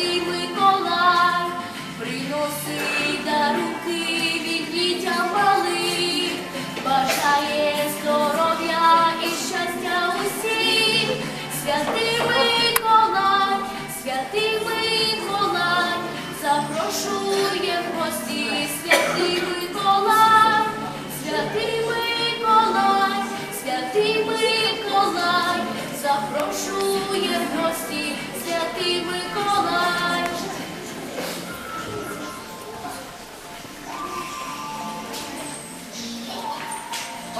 святий Миколай, приносить дарунки від дітям малих, бажає здоров'я і щастя усім, святий Миколай, святий Миколай, запрошує в гості святий Миколай, святий Миколай, святий Миколай, запрошує в гості святий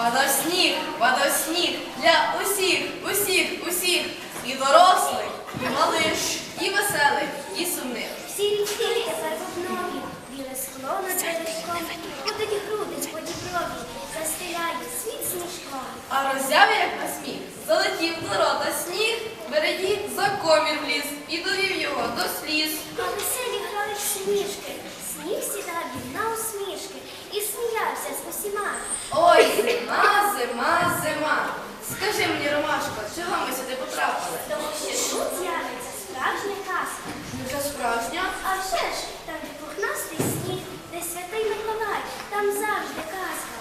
Падав сніг, падав сніг для усіх, усіх, усіх, і дорослих, і малих, і веселих, і сумних. Всі річки тепер обнові, біле скло над бережком, будуть груди по діброві, застеляє світ сніжком. А роззяв, як на сміх, залетів до рота сніг, береді за комір вліз і довів його до сліз. А веселі грають сніжки, сніг сідав на сміявся з усіма. Ой, зима, зима, зима. Скажи мені, Ромашко, чого ми сюди потрапили? Тому що тут з'явиться справжня казка. Вже справжня? А вже ж, там де пухнастий сніг, де святий Миколай, там завжди казка.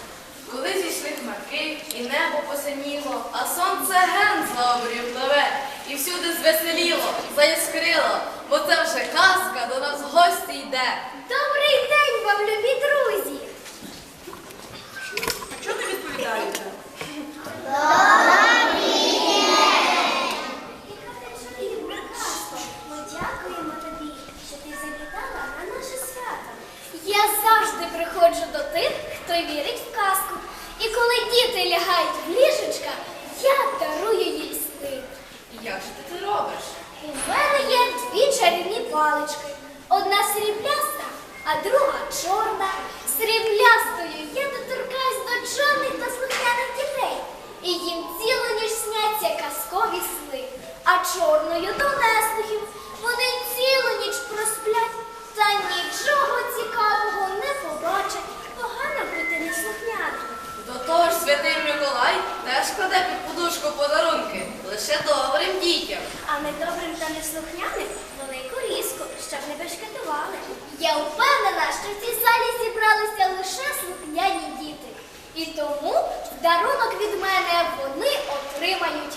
Коли зійшли хмарки, і небо посиніло, а сонце ген за пливе, і всюди звеселіло, заіскрило, бо це вже казка до нас в гості йде. Добрий день вам, любі друзі! Чого не відповідаєте? Ми дякуємо тобі, що ти завітала на наше свято. Я завжди приходжу до тих, хто вірить в казку. І коли діти лягають в ліжечка, я дарую їй сни. І як же ти це робиш? У мене є дві чарівні палички. Одна срібляста, а друга чорна. Сріблястою я доторкаюсь до чорних та слухняних дітей. І їм цілу ніч сняться казкові сни. А чорною до неслухів вони цілу ніч просплять, та нічого цікавого не побачать. Погано бути неслухняним. До того ж, святий Миколай теж кладе під подушку подарунки лише добрим дітям. А недобрим та неслухняним велику різку, щоб не бешкетували. Я впевнена, що в цій залі зібралися лише слухняні діти. І тому в дарунок від мене вони отримають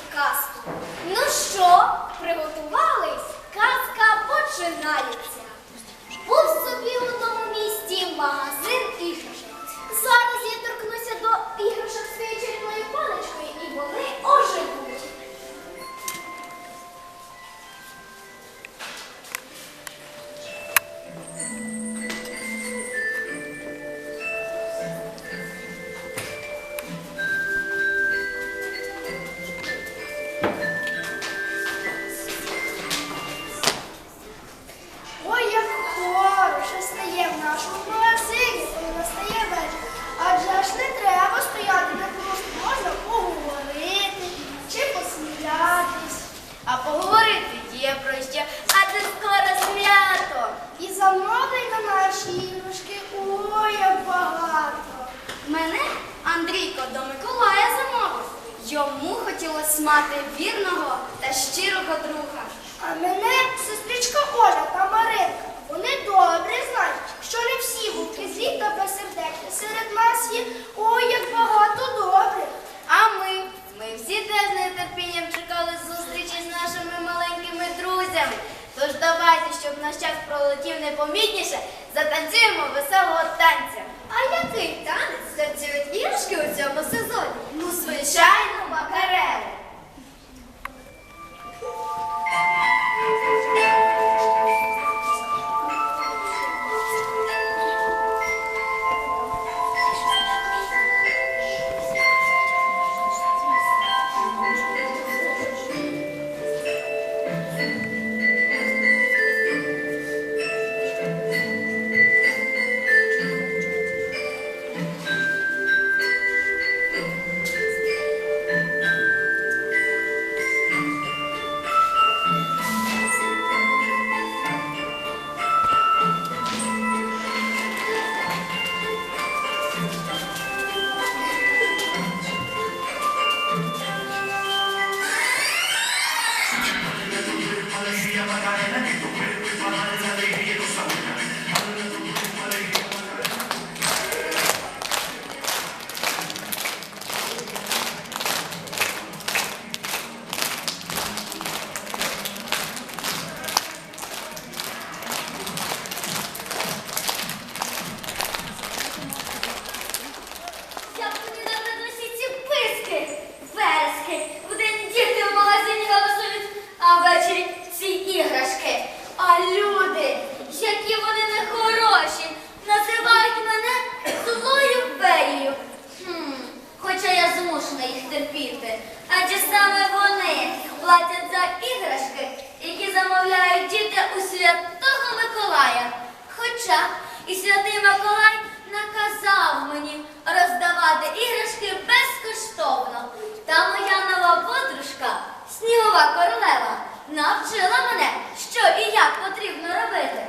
мене, що і як потрібно робити.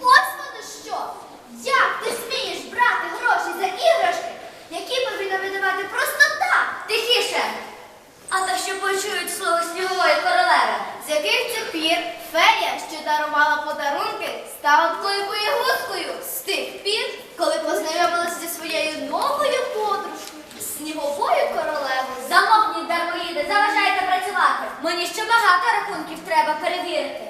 Воно що! Як ти смієш брати гроші за іграшки, які повинна видавати просто так, тихіше? А то що почують слово снігової королеви. З яких це пір фея, що дарувала подарунки, стала такою боєгузкою з тих пір, коли познайомилася зі своєю новою подружкою, сніговою королевою. Замовкніть, дармоїди, заважайте працювати. Мені ще багато рахунків треба перевірити.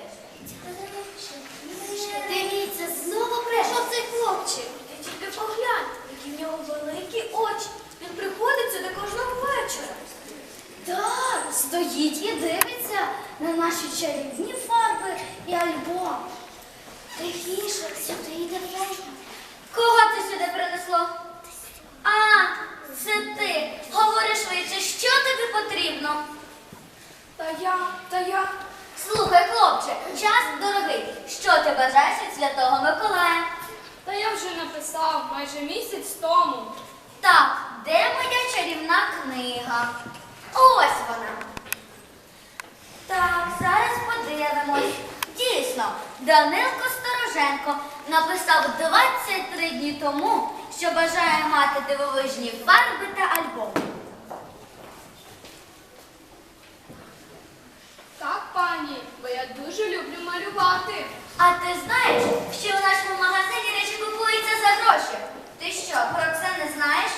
Дивіться, знову прийшов цей хлопчик. Ти тільки поглянь, які в нього великі очі. Він приходить сюди кожного вечора. Так, стоїть і дивиться на наші чарівні фарби і альбом. Тихіше, сюди йде. Кого це сюди принесло? А, це ти. Говори швидше, що тобі потрібно? Та я, та я. Слухай, хлопче, час дорогий. Що ти бажаєш від святого Миколая? Та я вже написав майже місяць тому. Так, де моя чарівна книга? Ось вона. Так, зараз подивимось. Дійсно, Данилко Стороженко написав 23 дні тому, що бажає мати дивовижні фарби та альбом. Так, пані, бо я дуже люблю малювати. А ти знаєш, що у нашому магазині речі купуються за гроші? Ти що, про це не знаєш?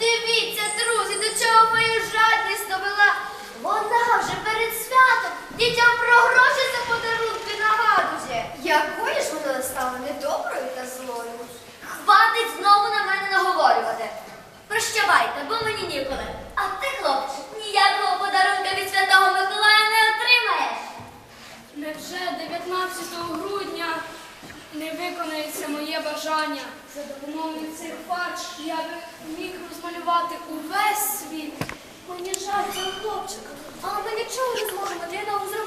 Дивіться, друзі, до чого мою жадність довела. Вона вже перед святом дітям про гроші за подарунки нагадує. Якою ж вона стала недоброю та злою? Хватить знову на мене наговорювати. Прощавайте, бо мені ніколи. А ти, хлопче, ніякого подарунка від святого Миколая не отримаєш. Невже 19 грудня не виконається моє бажання. За допомогою цих фарб я би міг розмалювати увесь світ. Мені жаль цього хлопчика, але ми нічого не зможемо для нього зробити.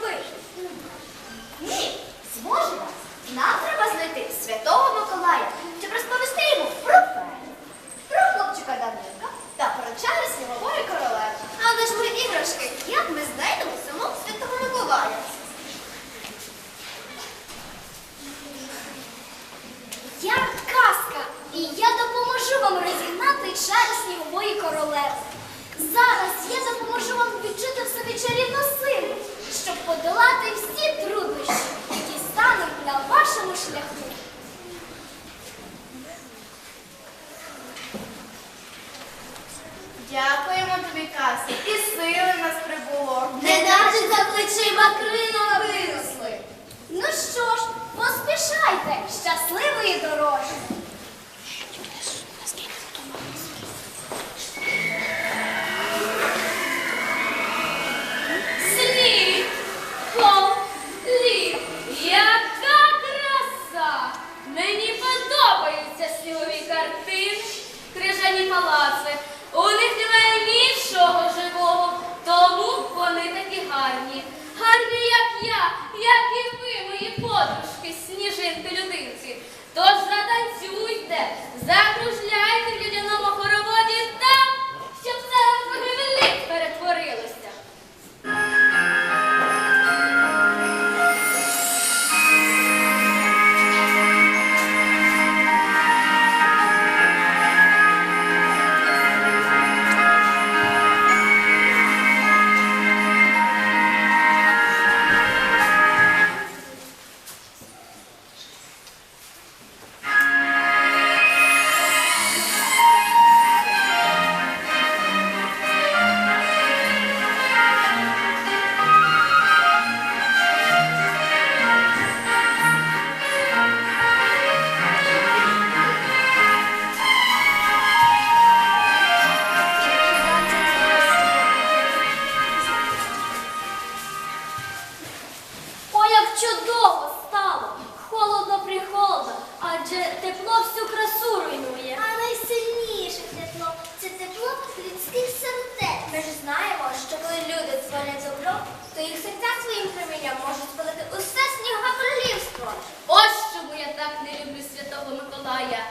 чудово стало, холодно прихолодно, адже тепло всю красу руйнує. А найсильніше тепло це тепло людських сердець. Ми ж знаємо, що коли люди творять добро, то їх серця своїм промінням можуть спалити усе снігове королівство. Ось чому я так не люблю Святого Миколая.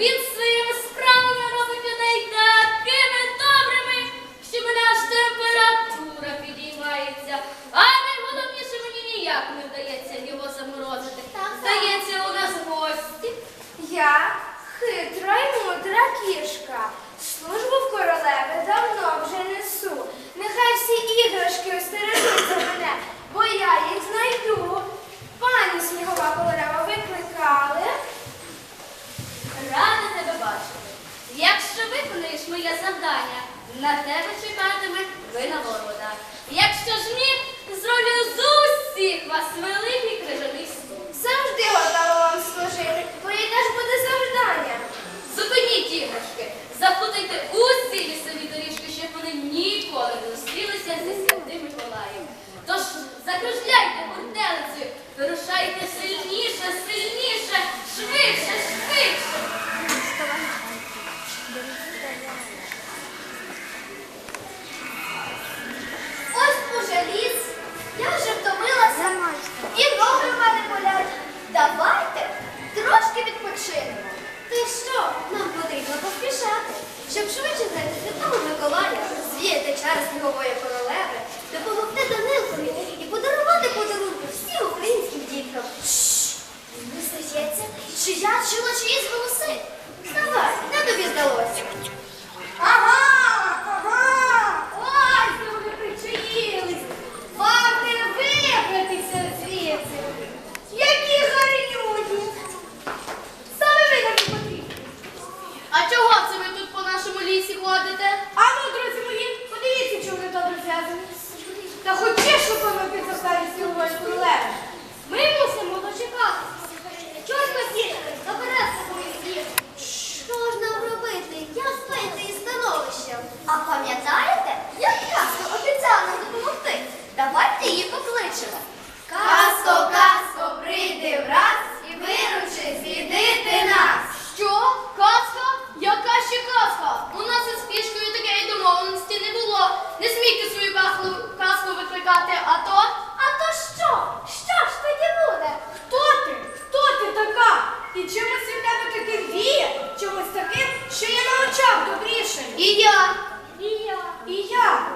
Він своїм ніяк не вдається його заморозити. Здається, у нас гості. Я хитра й мудра кішка. Службу в королеви давно вже несу. Нехай всі іграшки. щоб швидше знайти святого Миколая, розвіяти чар снігової королеви, допомогти Данилкові і подарувати подарунку всім українським діткам. Шшш! стається, чи я чула чиїсь голоси. Давай, не тобі здалося. Та хочеш, щоб ми підписали сьогодні королеви. Ми мусимо дочекатися. Чорно сітка, забереться мої з'їзд. Що ж нам робити? Я спити із становищем. А пам'ятаєте, як казко обіцяла нам допомогти? Давайте її покличемо. Казко, казко, прийди враз і виручи, звідити нас. Що? Казка? Яка ще казка? домовленості не було. Не смійте свою казку, викликати, а то. А то що? Що ж тоді буде? Хто ти? Хто ти така? І чимось від тебе таки віє, чимось таким, що я на очах добріше. І я. І я. І я.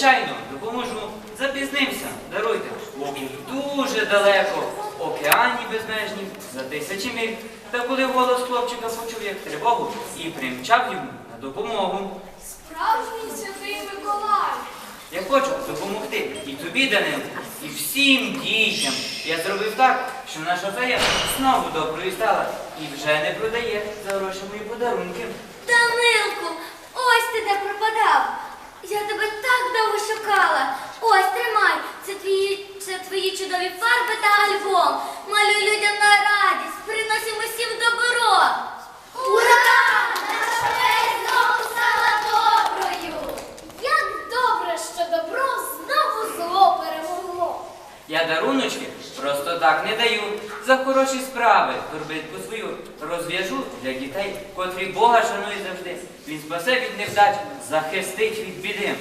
Звичайно, допоможу. Запізнився, даруйте. Дуже далеко, океані безмежні, за тисячі миль. Та коли голос хлопчика почув, як тривогу, і примчав йому на допомогу. Справжній святий Миколай! Я хочу допомогти і тобі, Данило, і всім дітям. Я зробив так, що наша фея знову доброю стала і вже не продає за гроші мої подарунки. Данилку, ось ти де пропадав. Я тебе так довго шукала. Ось тримай. Це твої це твої чудові фарби та альбом. Малюй людям на радість. Приносимо всім добро. за хороші справи, торбитку свою розв'яжу для дітей, котрі Бога шанують завжди. Він спасе від невдач, захистить від біди.